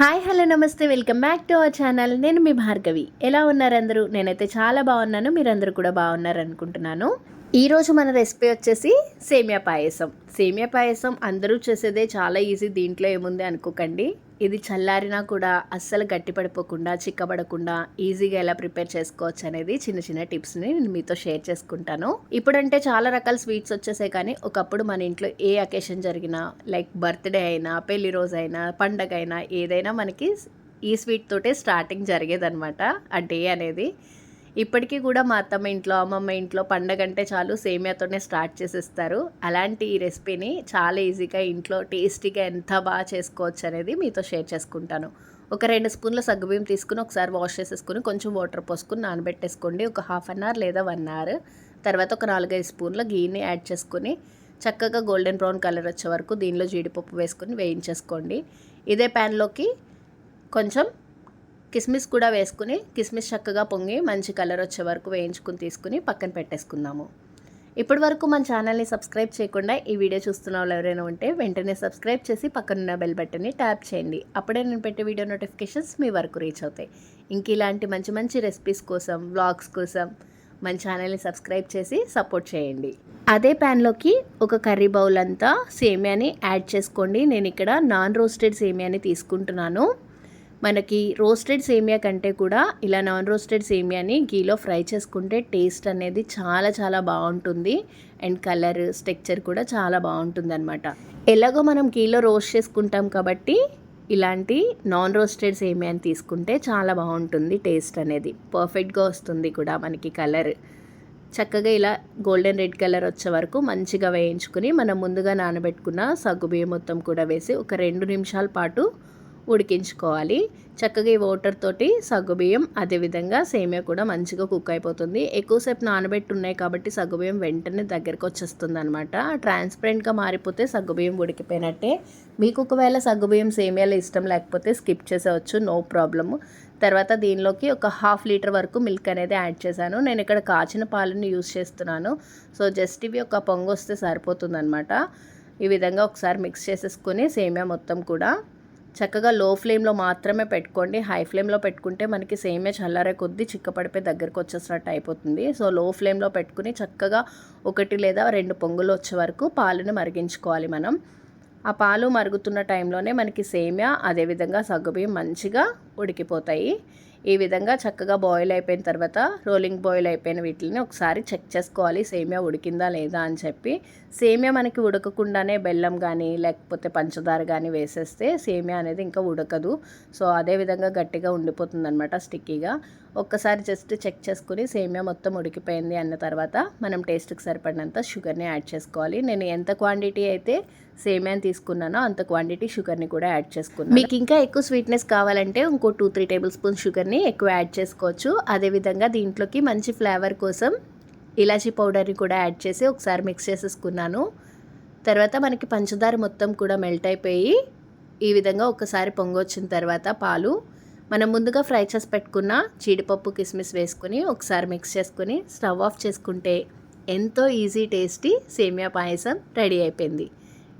Hi hello నమస్తే welcome back to our channel. నేను మీ భార్గవి. ఎలా ఉన్నారు అందరూ? నేనైతే చాలా బాగున్నాను. మీరందరూ కూడా బాగున్నారు అనుకుంటున్నాను ఈరోజు మన రెసిపీ వచ్చేసి సేమియా పాయసం. సేమియా పాయసం అందరూ చేసేదే చాలా ఈజీ దీంట్లో ఏముంది అనుకోకండి. ఇది చల్లారినా కూడా అస్సలు గట్టిపడిపోకుండా చిక్కబడకుండా ఈజీగా ఎలా ప్రిపేర్ చేసుకోవచ్చు అనేది చిన్న చిన్న టిప్స్ని నేను మీతో షేర్ చేసుకుంటాను. ఇప్పుడంటే చాలా రకాల స్వీట్స్ వచ్చేసాయి కానీ ఒకప్పుడు మన ఇంట్లో ఏ అకేషన్ జరిగినా లైక్ బర్త్డే అయినా పెళ్ళి రోజు అయినా పండగ అయినా ఏదైనా మనకి ఈ స్వీట్ తోటే స్టార్టింగ్ జరిగేదనమాట ఆ డే అనేది. ఇప్పటికీ కూడా మా అత్తమ్మ ఇంట్లో అమ్మమ్మ ఇంట్లో పండగ అంటే చాలు సేమియాతోనే స్టార్ట్ చేసేస్తారు. అలాంటి ఈ రెసిపీని చాలా ఈజీగా ఇంట్లో టేస్టీగా ఎంత బాగా చేసుకోవచ్చు అనేది మీతో షేర్ చేసుకుంటాను. ఒక రెండు స్పూన్ల సగ్గుబియ్యం తీసుకుని ఒకసారి వాష్ చేసేసుకుని కొంచెం వాటర్ పోసుకుని నానబెట్టేసుకోండి. ఒక హాఫ్ అన్ అవర్ లేదా వన్ అవర్. తర్వాత ఒక నాలుగైదు స్పూన్ల గీని యాడ్ చేసుకుని చక్కగా గోల్డెన్ బ్రౌన్ కలర్ వచ్చే వరకు దీనిలో జీడిపప్పు వేసుకొని వేయించేసుకోండి. ఇదే ప్యాన్లోకి కొంచెం కిస్మిస్ కూడా వేసుకుని కిస్మిస్ చక్కగా పొంగి మంచి కలర్ వచ్చే వరకు వేయించుకుని తీసుకుని పక్కన పెట్టేసుకుందాము. ఇప్పటి వరకు మన ఛానల్ని సబ్స్క్రైబ్ చేయకుండా ఈ వీడియో చూస్తున్న వాళ్ళు ఎవరైనా ఉంటే వెంటనే సబ్స్క్రైబ్ చేసి పక్కనున్న బెల్ బటన్ని ట్యాప్ చేయండి. అప్పుడే నేను పెట్టే వీడియో నోటిఫికేషన్స్ మీ వరకు రీచ్ అవుతాయి. ఇంక ఇలాంటి మంచి మంచి రెసిపీస్ కోసం వ్లాగ్స్ కోసం మన ఛానల్ని సబ్స్క్రైబ్ చేసి సపోర్ట్ చేయండి. అదే ప్యాన్లోకి ఒక కర్రీ బౌల్ అంతా సేమియాని యాడ్ చేసుకోండి. నేను ఇక్కడ నాన్ రోస్టెడ్ సేమియాని తీసుకుంటున్నాను. మనకి రోస్టెడ్ సేమియా కంటే కూడా ఇలా నాన్ రోస్టెడ్ సేమియాని గీలో ఫ్రై చేసుకుంటే టేస్ట్ అనేది చాలా చాలా బాగుంటుంది. అండ్ కలర్ స్ట్రక్చర్ కూడా చాలా బాగుంటుంది అనమాట ఎలాగో మనం గీలో రోస్ట్ చేసుకుంటాం కాబట్టి ఇలాంటి నాన్ రోస్టెడ్ సేమియాని తీసుకుంటే చాలా బాగుంటుంది టేస్ట్ అనేది. పర్ఫెక్ట్గా వస్తుంది కూడా మనకి కలర్. చక్కగా ఇలా గోల్డెన్ రెడ్ కలర్ వచ్చే వరకు మంచిగా వేయించుకుని మనం ముందుగా నానబెట్టుకున్న సగ్గుబియ్యం మొత్తం కూడా వేసి ఒక రెండు నిమిషాల పాటు ఉడికించుకోవాలి. చక్కగా ఈ వాటర్ తోటి సగ్గుబియ్యం అదేవిధంగా సేమియా కూడా మంచిగా కుక్ అయిపోతుంది. ఎక్కువసేపు నానబెట్టి ఉన్నాయి కాబట్టి సగ్గుబియ్యం వెంటనే దగ్గరకు వచ్చేస్తుంది అనమాట ట్రాన్స్పరెంట్గా మారిపోతే సగ్గుబియ్యం ఉడికిపోయినట్టే. మీకు ఒకవేళ సగ్గుబియ్యం సేమియాలు ఇష్టం లేకపోతే స్కిప్ చేసేవచ్చు నో ప్రాబ్లము తర్వాత దీనిలోకి ఒక హాఫ్ లీటర్ వరకు మిల్క్ అనేది యాడ్ చేశాను. నేను ఇక్కడ కాచిన పాలను యూస్ చేస్తున్నాను. సో జస్ట్ ఇవి ఒక పొంగు వస్తే సరిపోతుందనమాట ఈ విధంగా ఒకసారి మిక్స్ చేసేసుకొని సేమియా మొత్తం కూడా చక్కగా లో ఫ్లేమ్లో మాత్రమే పెట్టుకోండి. హై ఫ్లేమ్లో పెట్టుకుంటే మనకి సేమే చల్లారే కొద్దీ చిక్కపడిపోయి దగ్గరకు వచ్చేసినట్టు అయిపోతుంది. సో లో ఫ్లేమ్లో పెట్టుకుని చక్కగా ఒకటి లేదా రెండు పొంగులు వచ్చే వరకు పాలను మరిగించుకోవాలి మనం. ఆ పాలు మరుగుతున్న టైంలోనే మనకి సేమ్యా అదేవిధంగా సగ్గుబియ్యం మంచిగా ఉడికిపోతాయి. ఈ విధంగా చక్కగా బాయిల్ అయిపోయిన తర్వాత రోలింగ్ బాయిల్ అయిపోయిన వీటిని ఒకసారి చెక్ చేసుకోవాలి. సేమియా ఉడికిందా లేదా అని చెప్పి. సేమియా మనకి ఉడకకుండానే బెల్లం కానీ లేకపోతే పంచదార కానీ వేసేస్తే సేమియా అనేది ఇంకా ఉడకదు. సో అదే విధంగా గట్టిగా ఉండిపోతుంది అనమాట స్టిక్కీగా ఒక్కసారి జస్ట్ చెక్ చేసుకుని సేమియా మొత్తం ఉడికిపోయింది అన్న తర్వాత మనం టేస్ట్కి సరిపడినంత షుగర్ని యాడ్ చేసుకోవాలి. నేను ఎంత క్వాంటిటీ అయితే సేమియాని తీసుకున్నానో అంత క్వాంటిటీ షుగర్ని కూడా యాడ్ చేసుకున్నాను. మీకు ఇంకా ఎక్కువ స్వీట్నెస్ కావాలంటే ఇంకో టూ త్రీ టేబుల్ స్పూన్ షుగర్ని ఎక్కువ యాడ్ చేసుకోవచ్చు. అదేవిధంగా దీంట్లోకి మంచి ఫ్లేవర్ కోసం ఇలాచీ పౌడర్ని కూడా యాడ్ చేసి ఒకసారి మిక్స్ చేసేసుకున్నాను. తర్వాత మనకి పంచదార మొత్తం కూడా మెల్ట్ అయిపోయి ఈ విధంగా ఒకసారి పొంగొచ్చిన తర్వాత పాలు మనం ముందుగా ఫ్రై చేసి పెట్టుకున్న జీడిపప్పు కిస్మిస్ వేసుకుని ఒకసారి మిక్స్ చేసుకుని స్టవ్ ఆఫ్ చేసుకుంటే ఎంతో ఈజీ టేస్టీ సేమియా పాయసం రెడీ అయిపోయింది.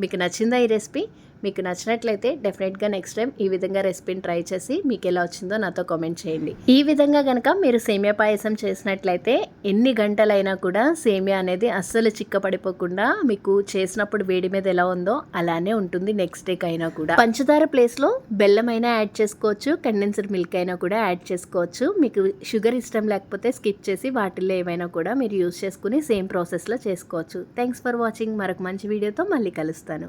మీకు నచ్చిందా ఈ రెసిపీ? మీకు నచ్చినట్లయితే డెఫినెట్గా నెక్స్ట్ టైం ఈ విధంగా రెసిపీని ట్రై చేసి మీకు ఎలా వచ్చిందో నాతో కామెంట్ చేయండి. ఈ విధంగా కనుక మీరు సేమియా పాయసం చేసినట్లయితే ఎన్ని గంటలైనా కూడా సేమియా అనేది అస్సలు చిక్కపడిపోకుండా మీకు చేసినప్పుడు వేడి మీద ఎలా ఉందో అలానే ఉంటుంది నెక్స్ట్ డేకి అయినా కూడా. పంచదార ప్లేస్లో బెల్లం అయినా యాడ్ చేసుకోవచ్చు కండెన్సర్ మిల్క్ అయినా కూడా యాడ్ చేసుకోవచ్చు. మీకు షుగర్ ఇష్టం లేకపోతే స్కిప్ చేసి వాటిల్లో ఏమైనా కూడా మీరు యూస్ చేసుకుని సేమ్ ప్రాసెస్లో చేసుకోవచ్చు. Thanks for watching. మరొక మంచి వీడియోతో మళ్ళీ కలుస్తాను.